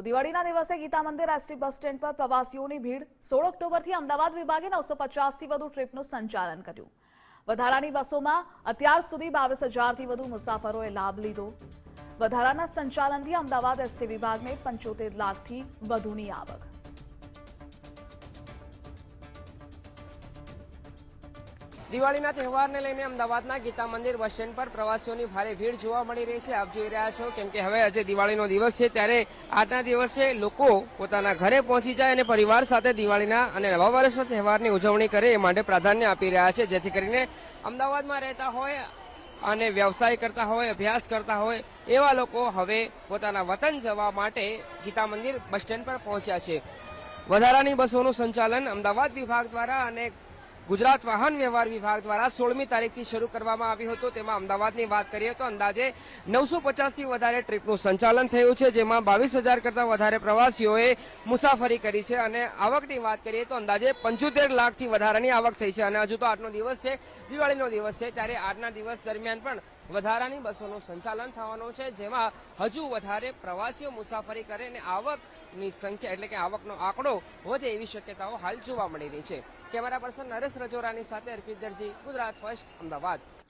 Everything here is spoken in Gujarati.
તો દિવાળીના દિવસે ગીતા મંદિર એસટી બસ સ્ટેન્ડ પર પ્રવાસીઓની ભીડ. સોળ ઓક્ટોબરથી અમદાવાદ વિભાગે નવસો પચાસથી વધુ ટ્રીપનું સંચાલન કર્યું. વધારાની બસોમાં અત્યાર સુધી બાવીસ હજારથી વધુ મુસાફરોએ લાભ લીધો. વધારાના સંચાલનથી અમદાવાદ એસટી વિભાગને પંચોતેર લાખથી વધુની આવક. દિવાળીના તહેવારને લઈને અમદાવાદના ગીતા મંદિર બસ સ્ટેન્ડ પર પ્રવાસીઓની ભારે ભીડ જોવા મળી રહી છે. આપ જોઈ રહ્યા છો કેમ કે હવે આજે દિવાળીનો દિવસ છે ત્યારે આજના દિવસે લોકો પોતાના ઘરે પહોંચી જાય અને પરિવાર સાથે દિવાળીના અને નવા વર્ષના તહેવારની ઉજવણી કરે એ માટે પ્રાધાન્ય આપી રહ્યા છે. જેથી કરીને અમદાવાદમાં રહેતા હોય અને વ્યવસાય કરતા હોય, અભ્યાસ કરતા હોય એવા લોકો હવે પોતાના વતન જવા માટે ગીતા મંદિર બસ સ્ટેન્ડ પર પહોંચ્યા છે. વધારાની બસોનું સંચાલન અમદાવાદ વિભાગ દ્વારા અને ગુજરાત વાહન વ્યવહાર વિભાગ દ્વારા સોળમી તારીખથી શરૂ કરવામાં આવ્યું હતું. તેમાં અમદાવાદની વાત કરીએ તો અંદાજે નવસો પચાસથી વધારે ટ્રીપનું સંચાલન થયું છે, જેમાં બાવીસ હજાર કરતાં વધારે પ્રવાસીઓએ મુસાફરી કરી છે. અને આવકની વાત કરીએ તો અંદાજે પંચોતેર લાખથી વધારાની આવક થઈ છે. અને હજુ તો આજનો દિવસ છે, દિવાળીનો દિવસ છે. ત્યારે આજના દિવસ દરમિયાન પણ વધારાની બસોનું સંચાલન થવાનું છે, જેમાં હજુ વધારે પ્રવાસીઓ મુસાફરી કરે અને આવકની સંખ્યા, એટલે કે આવકનો આંકડો વધે એવી શક્યતાઓ હાલ જોવા મળી રહી છે. કેમેરા પર્સન નરેશ રજોરાની સાથે અર્પિત દરજી, ગુજરાત ફર્સ્ટ, અમદાવાદ.